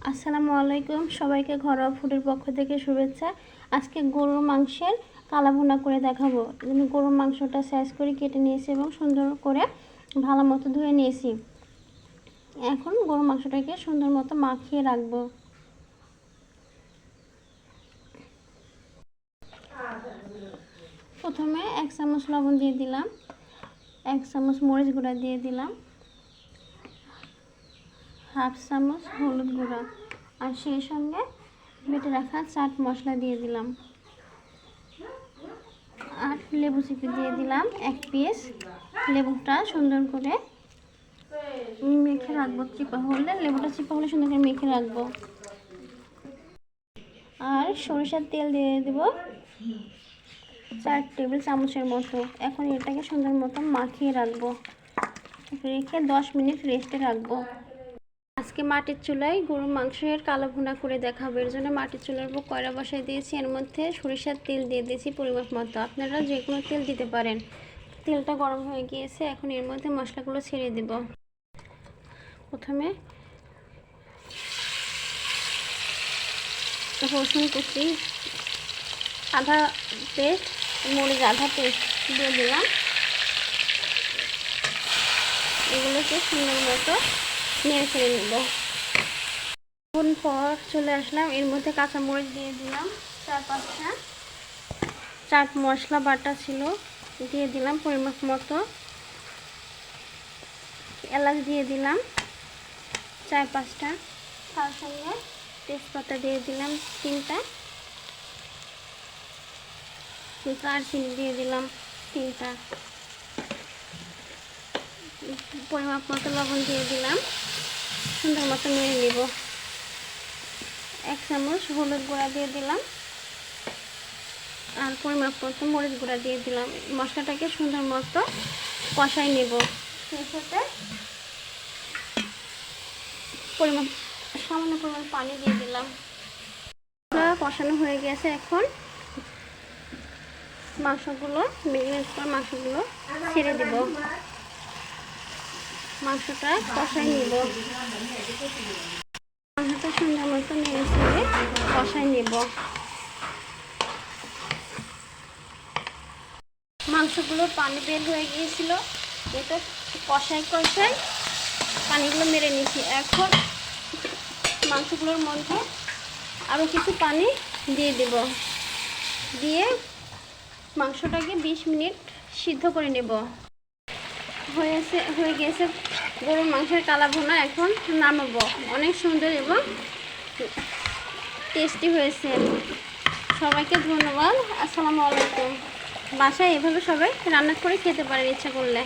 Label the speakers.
Speaker 1: আসসালামু আলাইকুম। সবাইকে ঘরোয়া ফুডের পক্ষ থেকে শুভেচ্ছা। আজকে গরুর মাংসের কালা ভুনা করে দেখাবো। আমি গরুর মাংসটা সাইজ করে কেটে নিয়েছি এবং সুন্দর করে ভালো মতো ধুয়ে নিয়েছি। এখন গরুর মাংসটাকে সুন্দর মতো মাখিয়ে রাখব। প্রথমে এক চামচ লবণ দিয়ে দিলাম। এক চামচ মরিচ গুঁড়া দিয়ে দিলাম। হাফ চামচ হলুদ গুঁড়া। আর সেই সঙ্গে বেটে রাখা চাট মশলা দিয়ে দিলাম। আর লেবু চিপে দিয়ে দিলাম এক পিস। লেবুটা সুন্দর করে মেখে রাখব। চিপা হলে, লেবুটা চিপা হলে সুন্দর করে মেখে রাখব। আর সরিষার তেল দিয়ে দেবো চার টেবিল চামচের মতো। এখন এটাকে সুন্দর মতো মাখিয়ে রাখব। রেখে দশ মিনিট রেস্টে রাখব। আজকে মাটির চুলায় গরুর মাংসের কালো ভুনা করে দেখাবো। এর জন্য মাটির চুলার উপর কয়লা বসাই দিয়েছি। এর মধ্যে সরিষার তেল দিয়ে দিয়েছি পরিমাপ মতো। আপনারা যে কোনো তেল দিতে পারেন। তেলটা গরম হয়ে গিয়েছে, এখন এর মধ্যে মশলাগুলো ছেড়ে দেব। প্রথমে রসুন কুচি আধা পেস্ট, মরিচ আধা পেস্ট দিয়ে দিলাম। এগুলোকে সুন্দর মতো নেড়ে ফেলে নেব। কিছুক্ষণ পর চলে আসলাম। এর মধ্যে কাঁচা মরিচ দিয়ে দিলাম, চার পাঁচটা। চাট মশলা, বাটা ছিল, দিয়ে দিলাম পরিমাপ মতো। এলাচ দিয়ে দিলাম, চার পাঁচটা। তার সঙ্গে তেজপাতা দিয়ে দিলাম তিনটা। দারচিনি দিয়ে দিলাম তিনটা। পরিমাপ মতো লবণ দিয়ে দিলাম। সুন্দর মতো মেরে নেব। এক চামচ হলুদ গুঁড়া দিয়ে দিলাম। আর পরিমাপ মতো মরিচ গুঁড়া দিয়ে দিলাম। মশলাটাকে সুন্দর মতো কষাই নেব। সাথে পরিমাপ, সামান্য পরিমাণ পানি দিয়ে দিলাম। কষানো হয়ে গেছে এখন। মাংসগুলো, মেরিনেট করা মাংসগুলো ছেড়ে দেব। মাংসটা কষাই নিব। মাংসটা সুন্দর মতো নেড়ে ছেড়ে কষাই নেব। মাংসগুলো পানি বের হয়ে গিয়েছিল। এটা কষাই কষাই পানিগুলো মেরে নিয়েছি এখন মাংসগুলোর মধ্যে আরও কিছু পানি দিয়ে দেব। দিয়ে মাংসটাকে বিশ মিনিট সিদ্ধ করে নেব। হয়েছে, হয়ে গেছে গরুর মাংসের কালা ভুনা এখন নামাবো। অনেক সুন্দর এবং টেস্টি হয়েছে। সবাইকে ধন্যবাদ। আসসালামু আলাইকুম। বাসায় এভাবে সবাই রান্না করে খেতে পারেন ইচ্ছা করলে।